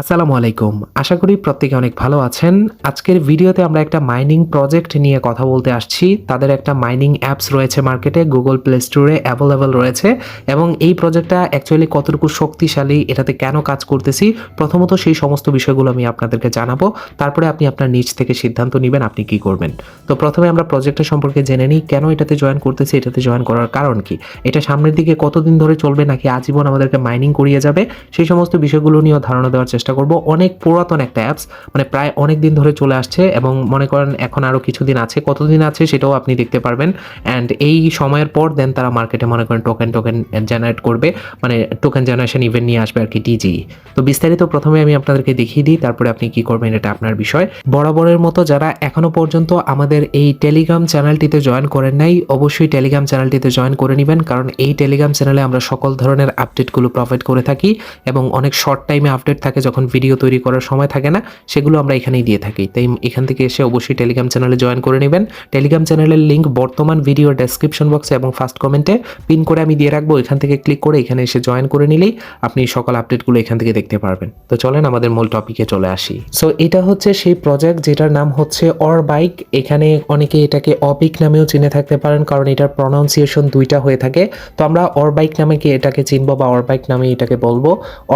আসসালামু আলাইকুম। আশা করি প্রত্যেকে অনেক ভালো আছেন। আজকের ভিডিওতে আমরা একটা মাইনিং প্রজেক্ট নিয়ে কথা বলতে আসছি। তাদের একটা মাইনিং অ্যাপস রয়েছে মার্কেটে গুগল প্লে স্টোরে অ্যাভেলেবেল রয়েছে এবং এই প্রজেক্টটা অ্যাকচুয়ালি কতটুকু শক্তিশালী, এটাতে কেন কাজ করতেছি, প্রথমত সেই সমস্ত বিষয়গুলো আমি আপনাদেরকে জানাব। তারপরে আপনি আপনার নিজ থেকে সিদ্ধান্ত নেবেন আপনি কি করবেন। তো প্রথমে আমরা প্রজেক্টটা সম্পর্কে জেনে নিই, কেন এটাতে জয়েন করতেছি, এটাতে জয়েন করার কারণ কি? এটা সামনের দিকে কতদিন ধরে চলবে নাকি আজীবন আমাদেরকে মাইনিং করিয়ে যাবে? সেই সমস্ত বিষয়গুলো নিয়েও ধারণা দেওয়ার চেষ্টা করব। অনেক পুরাতন একটা অ্যাপস মানে প্রায় অনেক দিন ধরে চলে আসছে এবং মনে করেন এখন আরও কিছুদিন আছে। কতদিন আছে সেটাও আপনি দেখতে পারবেন। অ্যান্ড এই সময়ের পর দেন তারা মার্কেটে মনে করেন টোকেন টোকেন জেনারেট করবে। মানে টোকেন জেনারেশন ইভেন্ট নিয়ে আসবে আর কি ডিজি তো বিস্তারিত প্রথমে আমি আপনাদেরকে দেখিয়ে দিই, তারপরে আপনি কি করবেন এটা আপনার বিষয়। বরাবরের মতো যারা এখনও পর্যন্ত আমাদের এই টেলিগ্রাম চ্যানেলটিতে জয়েন করেন নাই, অবশ্যই টেলিগ্রাম চ্যানেলটিতে জয়েন করে নেবেন। কারণ এই টেলিগ্রাম চ্যানেলে আমরা সকল ধরনের আপডেটগুলো প্রোভাইড করে থাকি এবং অনেক শর্ট টাইমে আপডেট থাকে যখন ভিডিও তৈরি করার সময় থাকে না, সেগুলো আমরা এখানেই দিয়ে থাকি। তাই এখান থেকে এসে অবশ্যই টেলিগ্রাম চ্যানেলে জয়েন করে নেবেন। টেলিগ্রাম চ্যানেলের লিঙ্ক বর্তমান ভিডিও ডেসক্রিপশন বক্সে এবং ফার্স্ট কমেন্টে পিন করে আমি দিয়ে রাখব। এখান থেকে ক্লিক করে এখানে এসে জয়েন করে নিলেই আপনি সকল আপডেটগুলো এখান থেকে দেখতে পারবেন। তো চলেন আমাদের মূল টপিকে চলে আসি। সো এটা হচ্ছে সেই প্রজেক্ট যেটার নাম হচ্ছে অর বাইক এখানে অনেকে এটাকে অপিক নামেও চিনে থাকতে পারেন, কারণ এটার প্রনাউন্সিয়েশন দুইটা হয়ে থাকে। তো আমরা অর বাইক নামে কি এটাকে চিনবো বা অর বাইক নামে এটাকে বলব?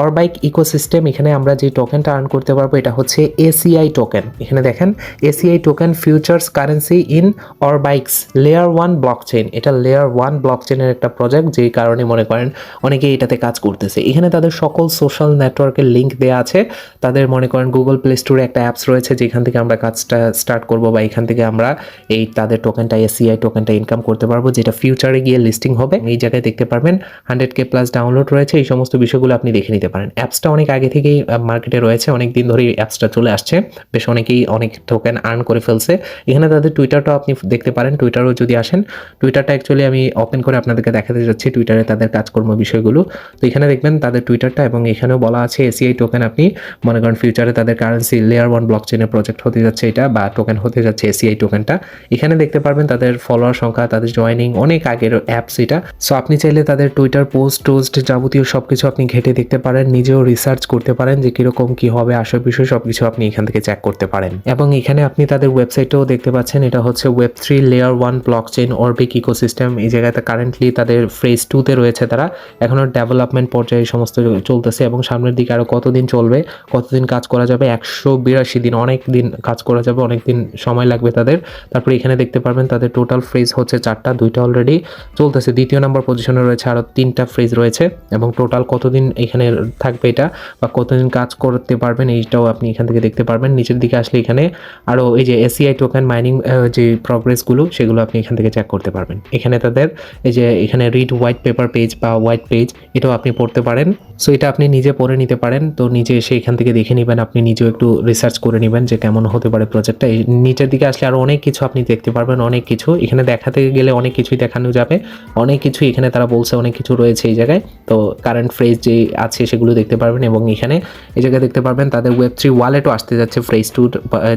অর বাইক ইকোসিস্টেম এখানে আমরা যে টোকেনটা আর্ন করতে পারব, এটা হচ্ছে এসিআই টোকেন এখানে দেখেন ACI token futures currency in or bikes layer one blockchain এটা লেয়ার ওয়ান ব্লক চেইনের একটা প্রজেক্ট যেই কারণে মনে করেন অনেকে এটাতে কাজ করতেছে। এখানে তাদের সকল সোশ্যাল নেটওয়ার্কের লিঙ্ক দেওয়া আছে। তাদের মনে করেন গুগল প্লে স্টোরে একটা অ্যাপস রয়েছে, যেখান থেকে আমরা কাজটা স্টার্ট করব বা এখান থেকে আমরা এই তাদের টোকেনটা এসিআই টোকেনটা ইনকাম করতে পারব, যেটা ফিউচারে গিয়ে লিস্টিং হবে। এই জায়গায় দেখতে পারবেন হান্ড্রেড কে প্লাস ডাউনলোড রয়েছে। এই সমস্ত বিষয়গুলো আপনি দেখে নিতে পারেন। অ্যাপসটা অনেক আগে থেকেই মার্কেটে রয়েছে, অনেক দিন ধরেই অ্যাপসটা চলে আসছে। বেশ অনেকেই অনেক টোকেন আর্ন করে ফেলছে। এখানে তাদের টুইটারটাও আপনি দেখতে পারেন টুইটারও যদি আসেন। টুইটারটা অ্যাকচুয়ালি আমি ওপেন করে আপনাদেরকে দেখাতে যাচ্ছি টুইটারে তাদের কাজকর্ম বিষয়গুলো। তো এখানে দেখবেন তাদের টুইটারটা এবং এখানেও বলা আছে এসিআই টোকেন আপনি মনে করেন ফিউচারে তাদের কারেন্সি লেয়ার ওয়ান ব্লক চেনের প্রজেক্ট হতে যাচ্ছে এটা বা টোকেন হতে যাচ্ছে এসিআই টোকেনটা এখানে দেখতে পারবেন তাদের ফলোয়ার সংখ্যা, তাদের জয়নিং অনেক আগের অ্যাপস এটা। সো আপনি চাইলে তাদের টুইটার পোস্ট টোস্ট যাবতীয় সব কিছু আপনি ঘেটে দেখতে পারেন, নিজেও রিসার্চ করতে পারেন। যে কীরকম কী হবে, আসল বিষয় সব কিছু আপনি এখান থেকে চেক করতে পারেন। এবং এখানে আপনি তাদের ওয়েবসাইটেও দেখতে পাচ্ছেন, এটা হচ্ছে web three layer one blockchain অরবিক ecosystem এই জায়গাতে কারেন্টলি তাদের ফ্রেজ টুতে রয়েছে তারা। এখনও ডেভেলপমেন্ট পর্যায়ে সমস্ত চলতেছে এবং সামনের দিকে আরও কতদিন চলবে, কতদিন কাজ করা যাবে, একশো বিরাশি দিন, অনেক দিন কাজ করা যাবে, অনেক দিন সময় লাগবে তাদের। তারপরে এখানে দেখতে পারবেন তাদের টোটাল ফ্রেজ হচ্ছে চারটা, দুইটা অলরেডি চলতেছে। দ্বিতীয় নাম্বার পজিশনে রয়েছে আরও তিনটা ফ্রেজ রয়েছে এবং টোটাল কতদিন এখানে থাকবে এটা বা কতদিন কাজ করতে পারবেন, এইটাও আপনি এখান থেকে দেখতে পারবেন। নিচের দিকে আসলে এখানে আরও এই যে এসিআই টোকেন মাইনিং যে প্রগ্রেসগুলো সেগুলো আপনি এখান থেকে চেক করতে পারবেন। এখানে তাদের এই যে এখানে রিড হোয়াইট পেপার পেজ বা হোয়াইট পেজ এটাও আপনি পড়তে পারেন। সো এটা আপনি নিজে পড়ে নিতে পারেন। তো নিজে এসে এখান থেকে দেখে নেবেন, আপনি নিজেও একটু রিসার্চ করে নেবেন যে কেমন হতে পারে প্রজেক্টটা নিচের দিকে আসলে আরও অনেক কিছু আপনি দেখতে পারবেন, অনেক কিছু। এখানে দেখাতে গেলে অনেক কিছুই দেখানো যাবে। অনেক কিছু এখানে তারা বলছে, অনেক কিছু রয়েছে এই জায়গায়। তো কারেন্ট ফ্রেজ যে আছে, সেগুলো দেখতে পারবেন এবং এখানে এই জায়গায় দেখতে পারবেন, তাদের ওয়েব থ্রি ওয়ালেটও আসতে যাচ্ছে ফ্রেজ টুর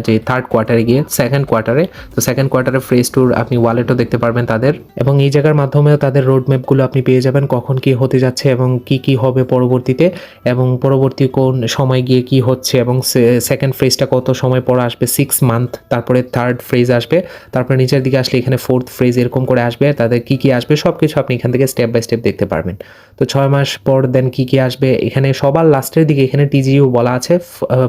যে থার্ড কোয়ার্টারে গিয়ে সেকেন্ড কোয়ার্টারে তো সেকেন্ড কোয়ার্টারে ফ্রেজ টুর আপনি ওয়ালেটও দেখতে পারবেন তাদের। এবং এই জায়গার মাধ্যমেও তাদের রোড ম্যাপগুলো আপনি পেয়ে যাবেন, কখন কি হতে যাচ্ছে এবং কি কি হবে পরবর্তীতে, এবং পরবর্তী কোন সময় গিয়ে কি হচ্ছে, এবং সেকেন্ড ফ্রেজটা কত সময় পর আসবে সিক্স মান্থ তারপরে থার্ড ফ্রেজ আসবে, তারপরে নিচের দিকে আসলে এখানে ফোর্থ ফ্রেজ এরকম করে আসবে, তাদের কি কি আসবে সব কিছু আপনি এখান থেকে স্টেপ বাই স্টেপ দেখতে পারবেন। তো ছয় মাস পর দেন কি কি আসবে, এখানে সবার লাস্টের দিকে এখানে টিজিও বলা আছে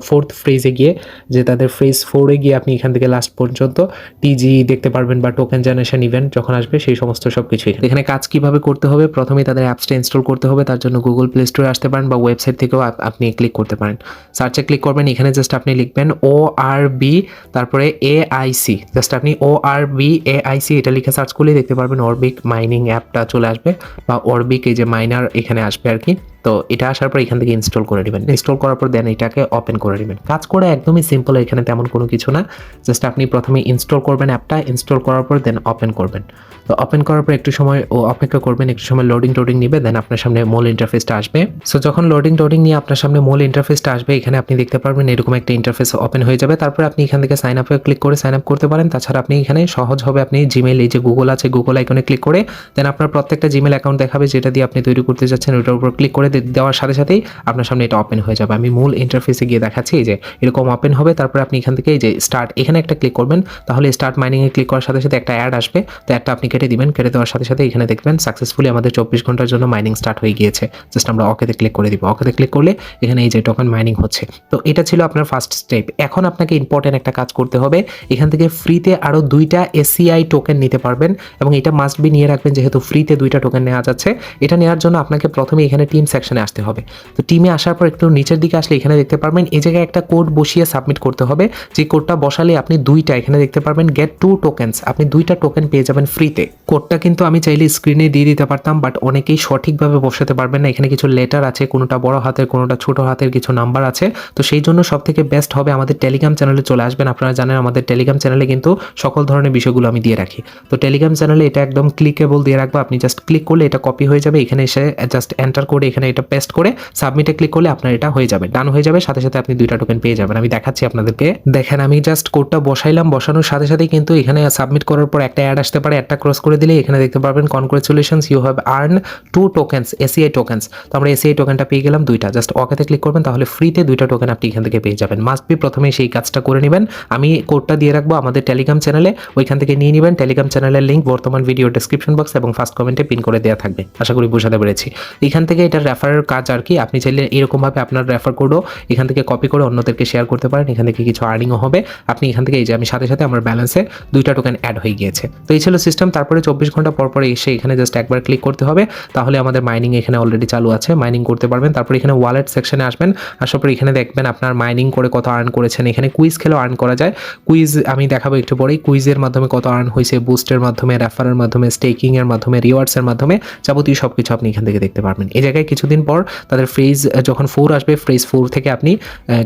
ফোর্থ ফ্রেজে গিয়ে, যে তাদের ফ্রেজ ফোরে গিয়ে আপনি এখান থেকে লাস্ট পর্যন্ত টিজি দেখতে পারবেন বা টোকেন জেনারেশন ইভেন্ট যখন আসবে, সেই সমস্ত সব কিছু এখানে কাজ কীভাবে করতে হবে? প্রথমে তাদের অ্যাপসটা ইনস্টল করতে হবে, তার জন্য গুগল প্লে স্টোরে আসতে পারেন বা ওয়েবসাইট থেকেও আপনি ক্লিক করতে পারেন। সার্চে ক্লিক করবেন, এখানে জাস্ট আপনি লিখবেন ও আর বি তারপরে এ আই সি জাস্ট আপনি O R B A I C এটা লিখে সার্চ করলেই দেখতে পারবেন অরবিক মাইনিং অ্যাপটা চলে আসবে বা অরবিক এই যে মাইনার এখানে আসবে আর কি। তো এটা আসার পর এখান থেকে ইনস্টল করে নেবেন। ইনস্টল করার পর দেন এটাকে ওপেন করে নেবেন। কাজ করে একদমই সিম্পল এখানে তেমন কোনো কিছু না। জাস্ট আপনি প্রথমে ইনস্টল করবেন অ্যাপটা ইনস্টল করার পর দেন ওপেন করবেন। তো ওপেন করার পর একটু সময়, ও অপেক্ষা করবেন, একটু সময় লোডিং টোডিং নিবে দেন আপনার সামনে মূল ইন্টারফেসটা আসবে। সো যখন লোডিং টোডিং নিয়ে আপনার সামনে মূল ইন্টারফেসটা আসবে, এখানে আপনি দেখতে পারবেন এরকম একটা ইন্টারফেস ওপেন হয়ে যাবে। তারপর আপনি এখান থেকে সাইন আপে ক্লিক করে সাইন আপ করতে পারেন। তাছাড়া আপনি এখানে সহজ হবে, আপনি জিমেল এই যে গুগল আছে গুগল আইকনে ক্লিক করে দেন আপনার প্রত্যেকটা জিমেল অ্যাকাউন্ট দেখাবে, যেটা দিয়ে আপনি তৈরি করতে যাচ্ছেন, ওটার উপর ক্লিক করে দেওয়ার সাথে সাথেই আপনার সামনে এটা ওপেন হয়ে যাবে। আমি মূল ইন্টারফেসে গিয়ে দেখাচ্ছি যে এরকম ওপেন হবে, তারপরে আপনি এখান থেকে যে স্টার্ট এখানে একটা ক্লিক করবেন, তাহলে স্টার্ট মাইনিংয়ে ক্লিক করার সাথে সাথে একটা অ্যাড আসবে, তো একটা আপনি কেটে দিবেন, কেটে দেওয়ার সাথে সাথে এখানে দেখবেন সাকসেসফুলি আমাদের চব্বিশ ঘণ্টার জন্য মাইনিং স্টার্ট হয়ে গিয়েছে। জাস্ট আমরা অকেতে ক্লিক করে দিব। অকেতে ক্লিক করলে এখানে এই যে টোকেন মাইনিং হচ্ছে। তো এটা ছিল আপনার ফার্স্ট স্টেপ এখন আপনাকে ইম্পর্টেন্ট একটা কাজ করতে হবে, এখান থেকে ফ্রিতে আরও দুইটা এসিআই টোকেন নিতে পারবেন, এবং এটা মাস্ট বি নিয়ে রাখবেন, যেহেতু ফ্রিতে দুইটা টোকেন নেওয়া যাচ্ছে। এটা নেওয়ার জন্য আপনাকে প্রথমে এখানে টিম সেকশনে আসতে হবে। তো টিমে আসার পর একটু নিচের আসলে এখানে দেখতে পারবেন, এই জায়গায় একটা কোড বসিয়ে সাবমিট করতে হবে। যে কোডটা বসালে আপনি দুইটা এখানে দেখতে পারবেন গেট টু টোকেন্স আপনি দুইটা টোকেন পেয়ে যাবেন ফ্রিতে কোডটা কিন্তু আমি চাইলে স্ক্রিনে দিয়ে দিতে পারতাম বাট অনেকেই সঠিকভাবে বসাতে পারবেন না। এখানে কিছু লেটার আছে, কোনোটা বড় হাতের, কোনোটা ছোট হাতের, কিছু নাম্বার আছে। তো সেই জন্য সব থেকে বেস্ট হবে আমাদের টেলিগ্রাম চ্যানেলে চলে আসবেন। আপনারা জানেন আমাদের টেলিগ্রাম চ্যানেলে কিন্তু সকল ধরনের বিষয়গুলো আমি দিয়ে রাখি। তো টেলিগ্রাম চ্যানেলে এটা একদম ক্লিকেবল দিয়ে রাখব। আপনি জাস্ট ক্লিক করলে এটা কপি হয়ে যাবে। এখানে এসে জাস্ট এন্টার করে এখানে এটা পেস্ট করে সাবমিটে ক্লিক করলে আপনার এটা হয়ে যাবে ডান হয়ে যাবে, সাথে সাথে আপনি দুইটা টোকেন পেয়ে যাবেন। আমি দেখাচ্ছি আপনাদেরকে। দেখেন, আমি জাস্ট কোডটা বসাইলাম, বসানোর সাথে সাথে কিন্তু এখানে সাবমিট করার পর একটা অ্যাড আসতে পারে, একটা ক্রস করে দিলে এখানে দেখতে পারবেন congratulations you have earn two tokens ACI tokens তো আমরা এসিআই টোকেনটা পেয়ে গেলাম দুইটা। জাস্ট ওকেতে ক্লিক করবেন, তাহলে ফ্রিতে দুইটা টোকেন আপনি এখান থেকে পেয়ে যাবেন। মাস্ট বি প্রথমে সেই কাজটা করে নেবেন। আমি কোডটা দিয়ে রাখব আমাদের টেলিগ্রাম চ্যানেলে ওইখান থেকে নিয়ে নেবেন। টেলিগ্রাম চ্যানেলের লিঙ্ক বর্তমান ভিডিও ডেসক্রিপশন বক্স এবং ফার্স্ট কমেন্টে পিন করে দেওয়া থাকবে। আশা করি বোঝাতে পেরেছি। এখান থেকে এটা রেফারের কাজ আর কি, আপনি চাইলে এরকমভাবে আপনার রেফার কোডও এখান থেকে কপি করে অন্যদেরকে শেয়ার করতে পারেন, এখান থেকে কিছু আর্নিংও হবে। আপনি এখান থেকে এই যে আমি সাথে সাথে আমার ব্যালেন্সে দুইটা টোকেন অ্যাড হয়ে গিয়েছে। তো এই ছিল সিস্টেম তারপরে চব্বিশ ঘণ্টা পর পর এসে এখানে জাস্ট একবার ক্লিক করতে হবে। তাহলে আমাদের মাইনিং এখানে অলরেডি চালু আছে মাইনিং করতে পারবেন। তারপর এখানে ওয়ালেট সেকশনে আসবেন, আসার পর এখানে দেখবেন আপনার মাইনিং করে কত আর্ন করেছেন। এখানে কুইজ খেলেও আর্ন করা যায়। কুইজ আমি দেখাবো একটু পরেই কুইজের মাধ্যমে কত আর্ন হয়েছে বুস্টের মাধ্যমে রেফারের মাধ্যমে স্টেকিংয়ের মাধ্যমে রিওয়ার্ডসের মাধ্যমে, যাবতীয় সব কিছু আপনি এখান থেকে দেখতে পারবেন। এই জায়গায় কিছুদিন পর তাদের ফ্রেজ যখন ফোর আসবে ফ্রেজ ফোর থেকে আপনি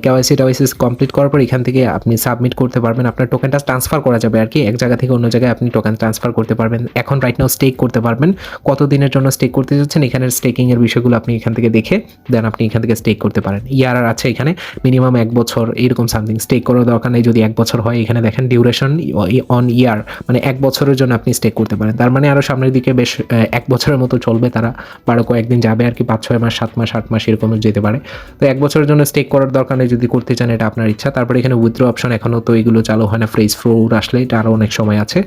কেওয়াইসি টাওয়াইসি কমপ্লিট করার পর এখান থেকে আপনি সাবমিট করতে পারবেন। আপনার টোকেনটা ট্রান্সফার করা যাবে আর কি। এক জায়গা থেকে অন্য জায়গায় আপনি টোকেন ট্রান্সফার করতে পারবেন। এখন রাইট নাও স্টেক করতে পারবেন। কত দিনের জন্য স্টেক করতে যাচ্ছেন? এখানের স্টেকিংয়ের বিষয়গুলো আপনি এখান থেকে দেখে দেন আপনি এখান থেকে স্টেক করতে পারেন। ইয়ার আর আছে এখানে মিনিমাম এক বছর, এরকম সামথিং স্টেক করার দরকার নেই। যদি এক বছর হয়, এখানে দেখেন ডিউরেশন অন ইয়ার মানে এক বছরের জন্য আপনি স্টেক করতে পারেন। তার মানে আরও সামনের দিকে বেশ এক বছরের মতো চলবে তারা। বারো কয়েকদিন যাবে আর কি, পাঁচ, ছয় মাস, সাত মাস, আট মাস এরকম যেতে পারে। তো এক বছরের জন্য স্টেক করার দরকার নেই যদি করতে চান, এটা আপনার ইচ্ছা। তারপরে এখানে উইথড্র অপশন এখনও তো এগুলো চালু হয় না ফ্রেজ ফ্লোর আসলে এটা আরও অনেক সময় আছে।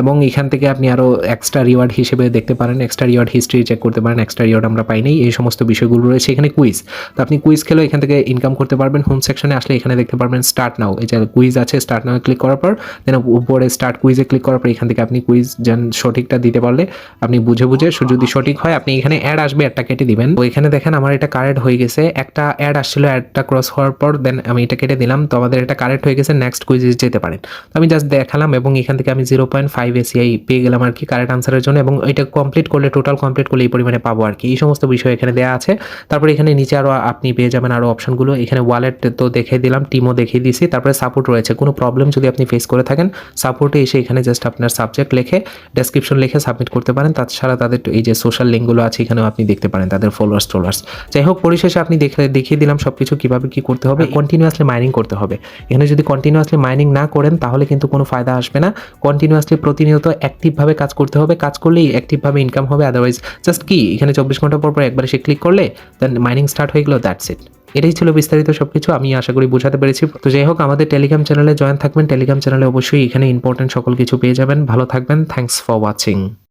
এবং এখান থেকে আপনি আরও এক্সট্রা রিওয়ার্ড হিসেবে দেখতে পারেন এক্সট্রা রিওয়ার্ড হিস্ট্রি চেক করতে পারেন এক্সট্রা রিওয়ার্ড আমরা পাইনি এই সমস্ত বিষয়গুলো রয়েছে। এখানে কুইজ তো আপনি কুইজ খেলেও এখান থেকে ইনকাম করতে পারবেন। হোম সেকশনে আসলে এখানে দেখতে পারবেন স্টার্ট নাও এই যে কুইজ আছে স্টার্ট নাও ক্লিক করার পর দেন উপরে স্টার্ট কুইজে ক্লিক করার পর এখান থেকে আপনি কুইজ যেন সঠিকটা দিতে পারলে আপনি বুঝে বুঝে, যদি সঠিক হয়, আপনি এখানে অ্যাড আসবে একটা কেটে দিবেন। তো এখানে দেখেন, আমার এটা কারেক্ট হয়ে গেছে। একটা অ্যাড আসছিল অ্যাডটা ক্রস হওয়ার পর দেন আমি এটা কেটে দিলাম। তো আমাদের এটা কারেক্ট হয়ে গেছে নেক্সট কুইজে যেতে পারেন। তো আমি জাস্ট দেখালাম এবং এখান থেকে আমি জিরো পয়েন্ট ফাইভ এসিআই পেয়ে গেলাম আর কি কারেক্ট আনসারের জন্য এবং এটা কমপ্লিট করলে টোটাল কমপ্লিট করলে এই পরিমাণে পাবো আর কি। এই সমস্ত বিষয় এখানে দেওয়া আছে। তারপরে এখানে নিচে আরও আপনি পেয়ে যাবেন আরও অপশনগুলো। এখানে ওয়ালেট তো দেখে দিলাম টিমও দেখিয়ে দিয়েছি। তারপরে সাপোর্ট রয়েছে। কোনো প্রবলেম যদি আপনি ফেস করে থাকেন সাপোর্টে এসে এখানে জাস্ট আপনার সাবজেক্ট লিখে ডেসক্রিপশন লিখে সাবমিট করতে পারেন। তাছাড়া তাদের এই যে সোশ্যাল লিঙ্কগুলো আছে, এখানেও আপনি দেখতে পারেন তাদের ফলোয়ার্স টোলার্স যাই হোক, পরিশেষে আপনি দেখে দেখিয়ে দিলাম সব কিছু কীভাবে কী করতে হবে কন্টিনিউয়াসলি মাইনিং করতে হবে। এখানে যদি কন্টিনিউয়াসলি মাইনিং না করেন তাহলে কিন্তু কোনো ফায়দা আসবে না। কন্টিনিউয়াসলি প্রতিনিয়ত অ্যাক্টিভভাবে কাজ করতে হবে। কাজ করলেই অ্যাক্টিভভাবে ইনকাম হবে আদারওয়াইজ জাস্ট কি এখানে চব্বিশ ঘণ্টা পর পর একবার সে ক্লিক করলে দেন মাইনিং স্টার্ট হয়ে গেলো দ্যাটস ইট এটাই ছিল বিস্তারিত সব কিছু আমি আশা করি বোঝাতে পেরেছি। তো যাই হোক আমাদের টেলিগ্রাম চ্যানেলে জয়েন থাকবেন। টেলিগ্রাম চ্যানেলে অবশ্যই এখানে ইম্পর্টেন্ট সকল কিছু পেয়ে যাবেন। ভালো থাকবেন। Thanks for watching